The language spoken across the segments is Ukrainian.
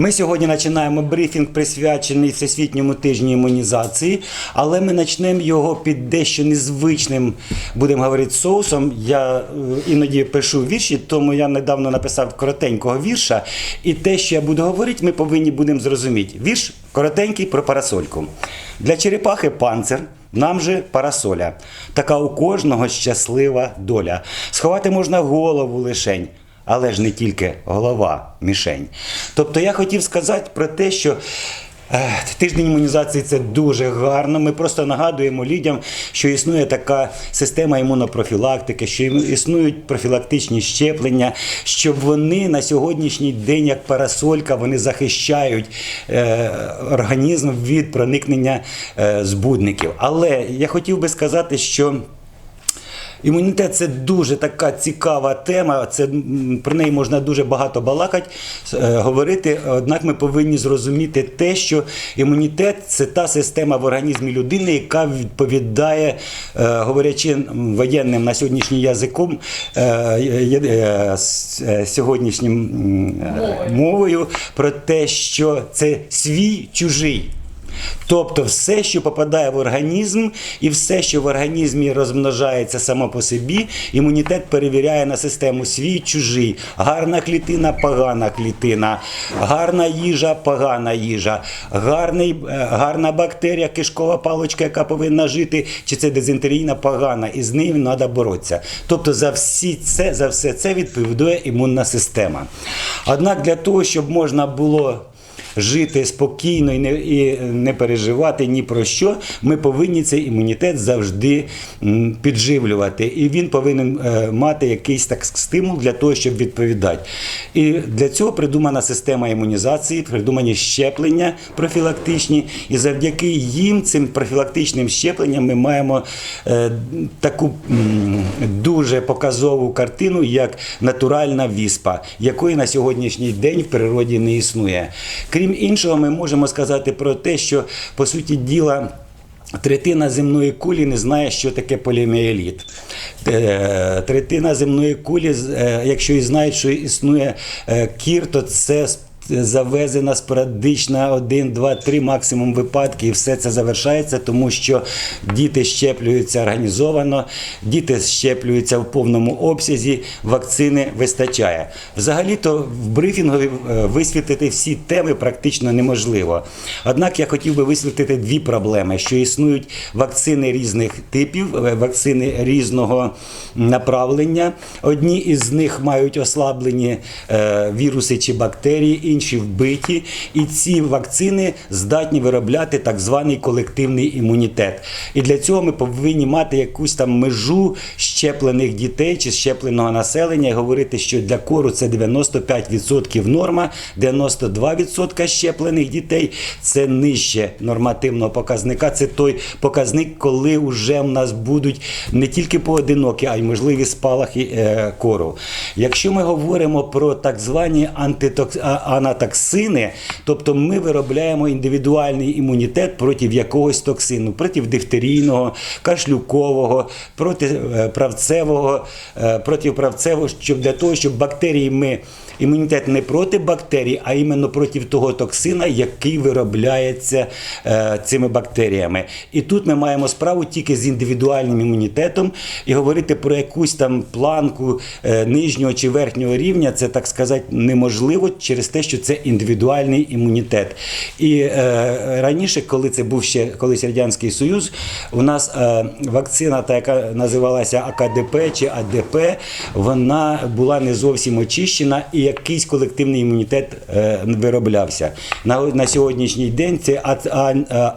Ми сьогодні починаємо брифінг, присвячений Всесвітньому тижню імунізації, але ми почнемо його під дещо незвичним, будемо говорити, соусом. Я е, іноді пишу вірші, тому я недавно написав коротенького вірша. І те, що я буду говорити, ми повинні будемо зрозуміти. Вірш коротенький про парасольку. Для черепахи панцир. Нам же парасоля. Така у кожного щаслива доля. Сховати можна голову лишень, але ж не тільки голова, мішень. Тобто я хотів сказати про те, що. е, Тиждень імунізації це дуже гарно. Ми просто нагадуємо людям, що існує така система імунопрофілактики, що існують профілактичні щеплення, що вони на сьогоднішній день, як парасолька, вони захищають е, організм від проникнення е, збудників. Але я хотів би сказати, що. Імунітет це дуже така цікава тема. Це про неї можна дуже багато балакати, е, говорити. Однак ми повинні зрозуміти те, що імунітет це та система в організмі людини, яка відповідає, е, говорячи воєнним на сьогоднішній язиком, е, е, е, сьогоднішнім е, мовою про те, що це свій чужий. Тобто все, що попадає в організм, і все, що в організмі розмножається само по собі, імунітет перевіряє на систему свій чужий. Гарна клітина, погана клітина, гарна їжа, погана їжа, гарний, е, гарна бактерія, кишкова паличка, яка повинна жити, чи це дизентерійна погана, і з ним треба боротися. Тобто за всі це, за все це відповідає імунна система. Однак для того, щоб можна було жити спокійно і не, і не переживати ні про що, ми повинні цей імунітет завжди підживлювати. І він повинен е, мати якийсь так стимул для того, щоб відповідати. І для цього придумана система імунізації, придумані щеплення профілактичні. І завдяки їм, цим профілактичним щепленням, ми маємо е, таку дуже показову картину, як натуральна віспа, якої на сьогоднішній день в природі не існує. Крім іншого, ми можемо сказати про те, що по суті діла. Третина земної кулі не знає, що таке поліміеліт. Е, Третина земної кулі, е, якщо і знають, що існує е, кір, то це завезена спорадична один, два, три максимум випадки, і все це завершається, тому що діти щеплюються організовано, діти щеплюються в повному обсязі, вакцини вистачає. Взагалі-то в брифінгові е, висвітлити всі теми практично неможливо. Однак я хотів би висвітлити дві проблеми: що існують вакцини різних типів, е, вакцини різного направлення. Одні із них мають ослаблені е, віруси чи бактерії, інші вбиті. І ці вакцини здатні виробляти так званий колективний імунітет. І для цього ми повинні мати якусь там межу щеплених дітей чи щепленого населення і говорити, що для кору це 95% норма, 92% щеплених дітей це нижче нормативного показника. Це той показник, коли вже в нас будуть не тільки поодинокі, а й можливі спалахи е, кору. Якщо ми говоримо про так звані антитокс... а- анатоксини, тобто ми виробляємо індивідуальний імунітет проти якогось токсину, проти дифтерійного, кашлюкового, проти е, правцевого, е, проти правцевого, щоб для того, щоб бактерії ми імунітет не проти бактерій, а іменно проти того токсина, який виробляється е, цими бактеріями. І тут ми маємо справу тільки з індивідуальним імунітетом і говорити про якусь там планку нижнього чи верхнього рівня, це так сказати неможливо через те, що це індивідуальний імунітет. І е, раніше, коли це був ще колись радянський союз, у нас е, вакцина, та яка називалася АКДП чи АДП, вона була не зовсім очищена, і якийсь колективний імунітет е, вироблявся. На, на сьогоднішній день це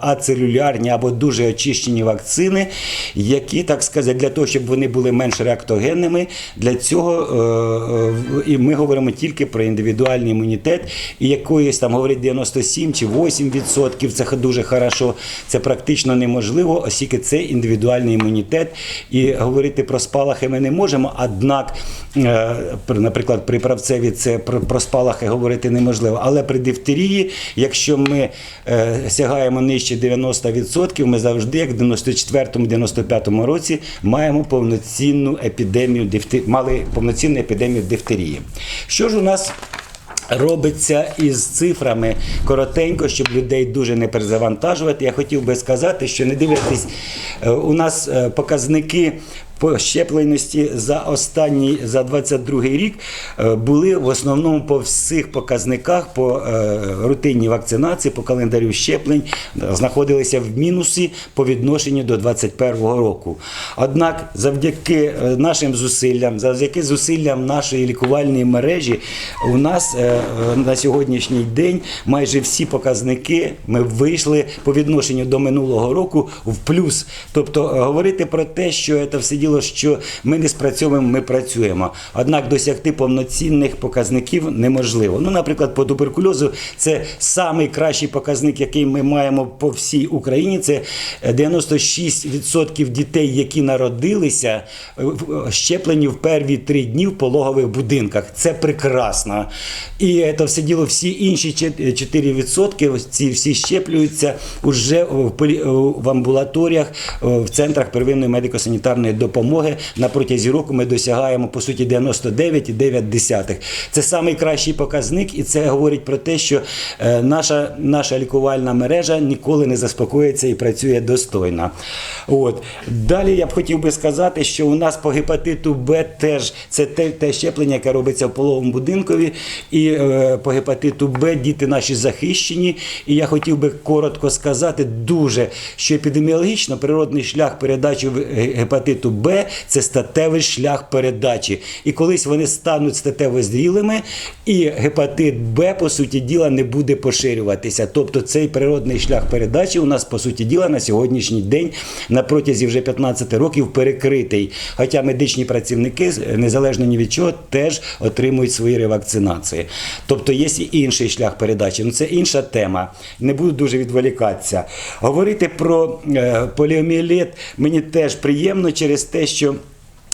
ацелюлярні або дуже очищені вакцини, які, так сказати, для того, щоб вони були менш реактогенними, для цього е, е, і ми говоримо тільки про індивідуальний імунітет, і якоїсь там говорить 97 чи 8 відсотків, це дуже хорошо, це практично неможливо, оскільки це індивідуальний імунітет. І говорити про спалахи ми не можемо, однак, е, наприклад, при правцеві це про, спалахи говорити неможливо. Але при дифтерії, якщо ми е, сягаємо нижче 90%, ми завжди, як в 94-95 році, маємо повноцінну епідемію дифте- мали повноцінну епідемію дифтерії. Що ж у нас робиться із цифрами коротенько, щоб людей дуже не перезавантажувати. Я хотів би сказати, що не дивлячись, е, у нас е, показники. По щепленості за останній за 22 рік е, були в основному по всіх показниках по е, рутинній вакцинації, по календарю щеплень е, знаходилися в мінусі по відношенню до 2021 року. Однак, завдяки нашим зусиллям, завдяки зусиллям нашої лікувальної мережі, у нас на сьогоднішній день майже всі показники ми вийшли по відношенню до минулого року в плюс. Тобто говорити про те, що це все діло, що ми не спрацьовуємо, ми працюємо. Однак досягти повноцінних показників неможливо. Ну, наприклад, по туберкульозу це самий кращий показник, який ми маємо по всій Україні. Це 96% дітей, які народилися, е, щеплені в перві три дні в пологових будинках. Це прекрасно. І це все діло, всі інші 4% ці всі щеплюються уже в амбулаторіях, в центрах первинної медико-санітарної допомоги. На протязі року ми досягаємо по суті 99,9. Це самий кращий показник, і це говорить про те, що е, наша, наша лікувальна мережа ніколи не заспокоїться і працює достойно. От. Далі я б хотів би сказати, що у нас по гепатиту Б теж це те, те щеплення, яке робиться в половому будинкові, і е, по гепатиту Б діти наші захищені. І я хотів би коротко сказати дуже, що епідеміологічно природний шлях передачі гепатиту Б це статевий шлях передачі. І колись вони стануть статево зрілими, і гепатит Б, по суті діла, не буде поширюватися. Тобто цей природний шлях передачі у нас, по суті діла, на сьогоднішній день на протязі вже 15 років перекритий. Хоча медичні працівники, незалежно ні від чого, теж отримують свої ревакцинації. Тобто є і інший шлях передачі. Ну це інша тема. Не буду дуже відволікатися. Говорити про е, поліоміеліт мені теж приємно через те, що.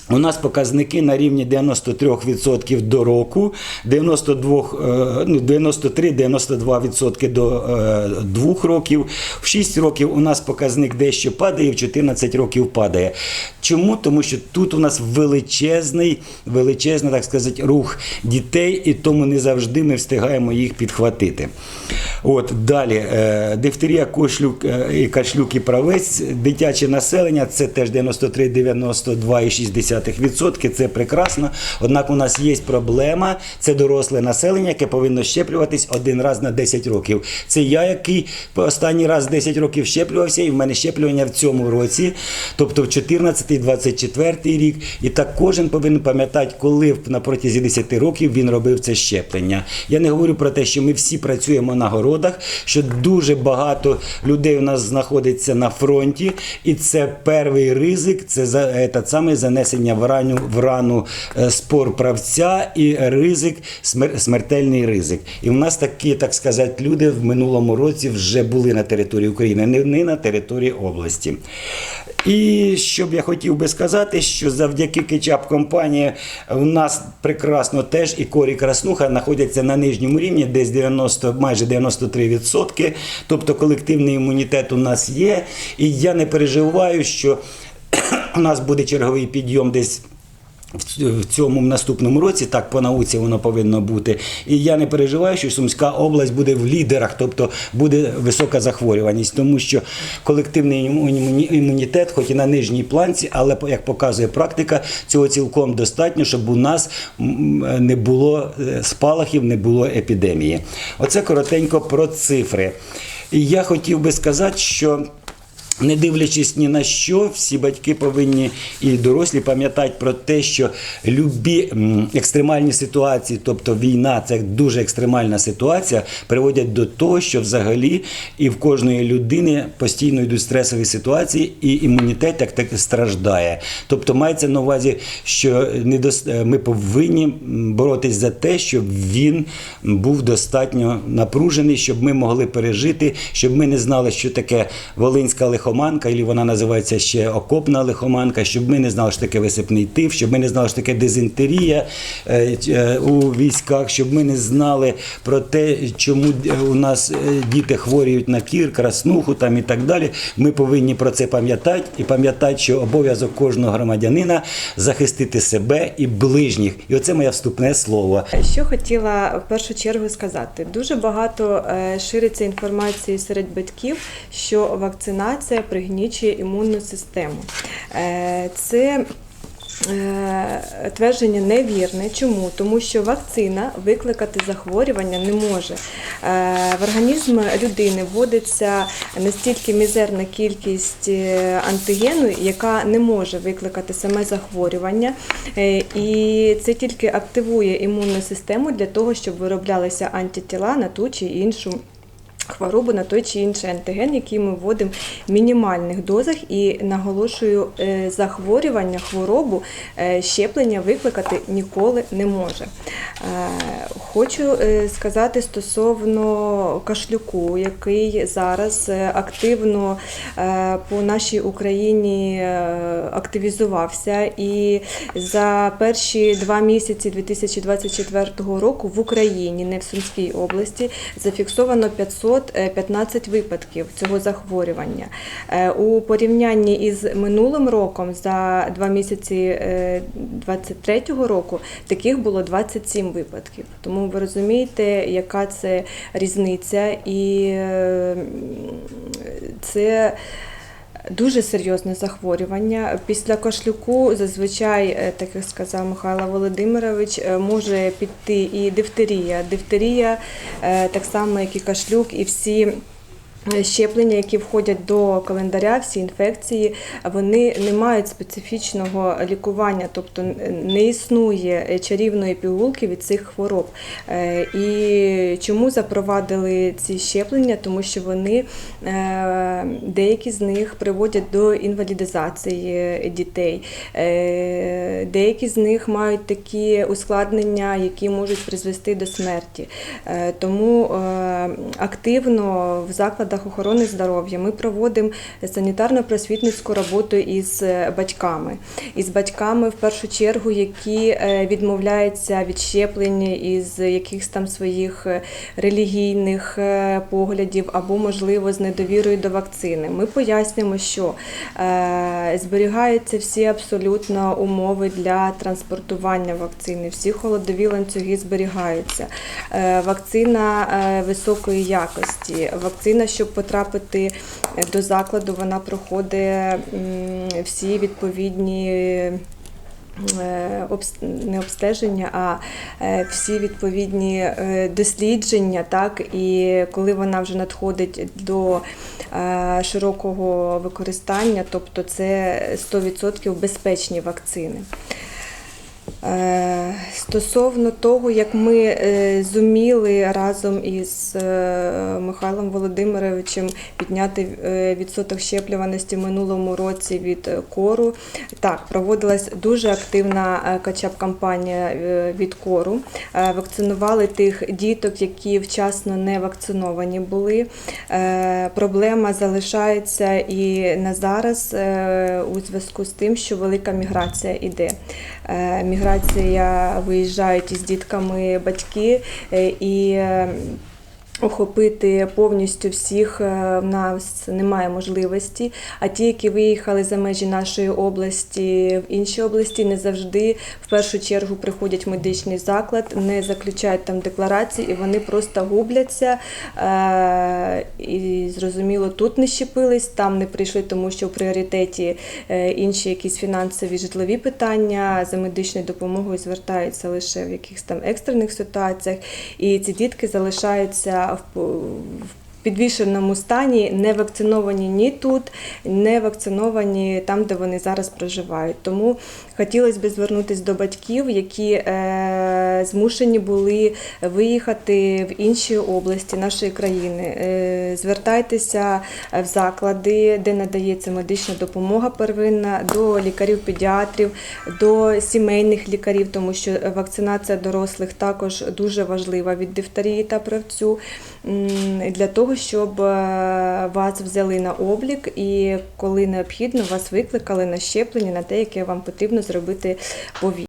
У нас показники на рівні 93% до року, 92, е, ну, 93-92% до е, 2 років. В 6 років у нас показник дещо падає, в 14 років падає. Чому? Тому що тут у нас величезний, величезний, так сказати, рух дітей, і тому не завжди ми встигаємо їх підхватити. От далі е, дифтерія, кошлюк е, і кашлюк і правець, дитяче населення це теж 93, 92,6%. Це прекрасно. Однак у нас є проблема. Це доросле населення, яке повинно щеплюватись один раз на 10 років. Це я, який останній раз 10 років щеплювався, і в мене щеплювання в цьому році, тобто в 14-24 рік. І так кожен повинен пам'ятати, коли на протязі 10 років він робив це щеплення. Я не говорю про те, що ми всі працюємо на городах, що дуже багато людей у нас знаходиться на фронті, і це перший ризик, це за е, та саме занесення в рану в рану е, спор правця і ризик, смер- смертельний ризик. І в нас такі, так сказати, люди в минулому році вже були на території України, не, на території області. І що б я хотів би сказати, що завдяки кетчап компанії у нас прекрасно теж і корі краснуха знаходяться на нижньому рівні, десь 90, майже 93%. Тобто колективний імунітет у нас є. І я не переживаю, що у нас буде черговий підйом десь. В цьому наступному році так по науці воно повинно бути. І я не переживаю, що Сумська область буде в лідерах, тобто буде висока захворюваність, тому що колективний імунітет, хоч і на нижній планці, але як показує практика, цього цілком достатньо, щоб у нас не було е, спалахів, не було епідемії. Оце коротенько про цифри. І я хотів би сказати, що. Не дивлячись ні на що, всі батьки повинні і дорослі пам'ятати про те, що любі екстремальні ситуації, тобто війна, це дуже екстремальна ситуація, приводять до того, що взагалі і в кожної людини постійно йдуть стресові ситуації, і імунітет як так страждає. Тобто мається на увазі, що недос- е, ми повинні боротись за те, щоб він був достатньо напружений, щоб ми могли пережити, щоб ми не знали, що таке волинська лихорадка, лихоманка, і вона називається ще окопна лихоманка, щоб ми не знали, що таке висипний тиф, щоб ми не знали, що таке дизентерія е, е, у військах, щоб ми не знали про те, чому у нас е, діти хворіють на кір, краснуху там і так далі. Ми повинні про це пам'ятати і пам'ятати, що обов'язок кожного громадянина захистити себе і ближніх. І оце моє вступне слово. Що хотіла в першу чергу сказати, дуже багато шириться інформації серед батьків, що вакцинація пригнічує імунну систему. Е, Це е, твердження невірне. Чому? Тому що вакцина викликати захворювання не може. Е, В організм людини вводиться настільки мізерна кількість антигену, яка не може викликати саме захворювання. І це тільки активує імунну систему для того, щоб вироблялися антитіла на ту чи іншу. Хворобу на той чи інший антиген, який ми вводимо в мінімальних дозах, і наголошую, е, захворювання, хворобу е, щеплення викликати ніколи не може. Е, Хочу сказати стосовно кашлюку, який зараз активно по нашій Україні активізувався, і за перші два місяці 2024 року в Україні, не в Сумській області, зафіксовано 515 випадків цього захворювання. Е, У порівнянні із минулим роком за два місяці 2023 року таких було 27 випадків. Тому ви розумієте, яка це різниця, і е, це. Дуже серйозне захворювання. Після кашлюку зазвичай, е, так як сказав Михайло Володимирович, е, може піти і дифтерія. Дифтерія, е, так само як і кашлюк, і всі. Е, Щеплення, які входять до календаря, всі інфекції, вони не мають специфічного лікування, тобто не існує чарівної пігулки від цих хвороб. Е, І чому запровадили ці щеплення? Тому що вони е, деякі з них приводять до інвалідизації дітей, Е, деякі з них мають такі ускладнення, які можуть призвести до смерті. Е, Тому е, активно в закладах охорони здоров'я ми проводимо санітарно-просвітницьку роботу із е, батьками. Із батьками в першу чергу, які е, відмовляються від щеплення із якихось там своїх е, релігійних поглядів або, можливо, з недовірою до вакцини. Ми пояснюємо, що зберігаються всі абсолютно умови для транспортування вакцини, всі холодові ланцюги зберігаються. Вакцина високої якості. Вакцина, щоб потрапити до закладу, вона проходить всі відповідні. е, Не обстеження, а е, всі відповідні е, дослідження, так і коли вона вже надходить до е, широкого використання, тобто це 100% безпечні вакцини. Е, Стосовно того, як ми е, зуміли разом із е, Михайлом Володимировичем підняти відсоток щеплюваності в минулому році від кору, так проводилась дуже активна качап-кампанія е, від кору. Вакцинували тих діток, які вчасно не вакциновані були. Проблема залишається і на зараз у зв'язку з тим, що велика міграція іде. Е, Міграція виїжджають із дітками батьки е, і. Охопити повністю всіх е, в нас немає можливості. А ті, які виїхали за межі нашої області в інші області, не завжди в першу чергу приходять в медичний заклад, не заключають там декларації, і вони просто губляться. Е, І зрозуміло, тут не щепились, там не прийшли, тому що в пріоритеті е, інші якісь фінансові житлові питання за медичною допомогою звертаються лише в якихось там екстрених ситуаціях. І ці дітки залишаються в, підвішеному стані, не вакциновані ні тут, не вакциновані там, де вони зараз проживають. Тому хотілося б звернутися до батьків, які е, змушені були виїхати в інші області нашої країни. Е, звертайтеся в заклади, де надається медична допомога первинна, до лікарів-педіатрів, до сімейних лікарів, тому що вакцинація дорослих також дуже важлива від дифтерії та правцю для того, щоб е, вас взяли на облік і коли необхідно, вас викликали на щеплення на те, яке вам потрібно зробити пові.